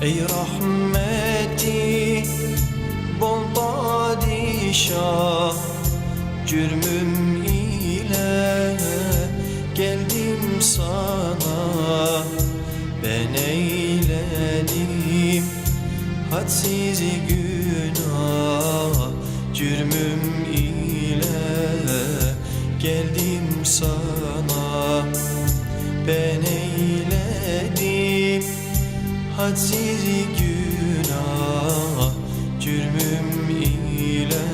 Muhammed'i Bol padişah Cürmüm ile geldim sana. Ben eyledim hadsiz günah hadsiz günah. Cürmüm ile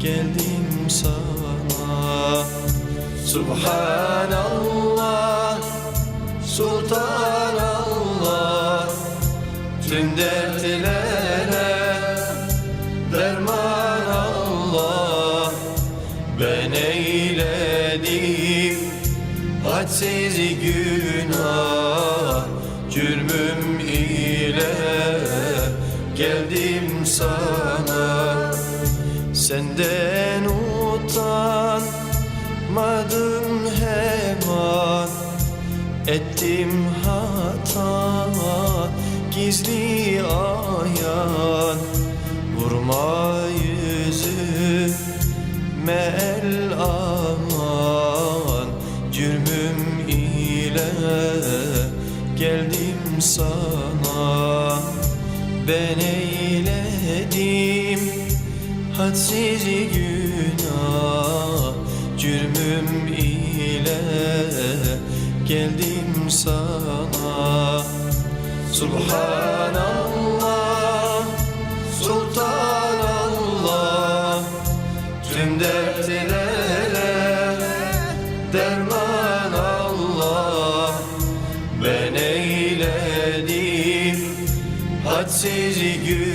geldim sana. Subhanallah Sultanallah. Tüm dertlere derman Allah Ben eyledim hadsiz günah utanmadım hemen. Ettim hata gizli ayan. Vurma yüzü mel aman. Cürmüm ile geldim sana. Ben eyledim hadsiz günah geldim sana. Subhanallah Sultanallah. Tüm dertlere derman Allah. Ben eyledim hadsiz günah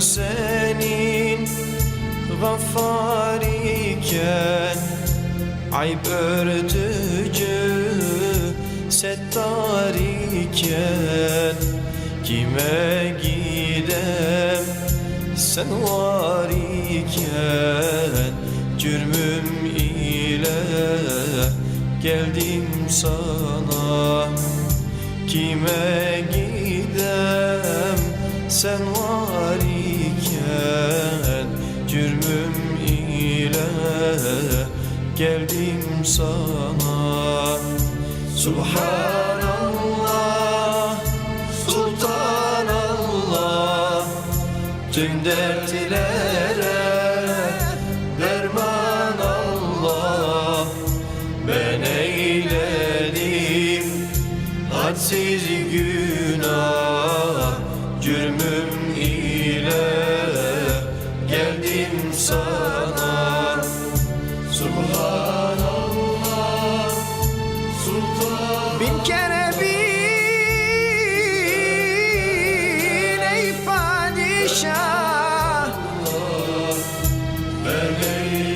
Senin gaffar iken Ayıp örtücü settar iken Kime gidem sen var iken Cürmüm ile geldim sana. Kime gidem sen var iken Cürmüm ile geldim sana. Subhanallah Sultanallah. Tüm dertlere derman Allah. Ben eyledim hadsiz günah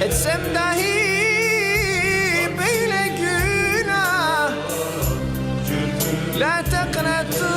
Etsem dahi böyle günah. La teknetu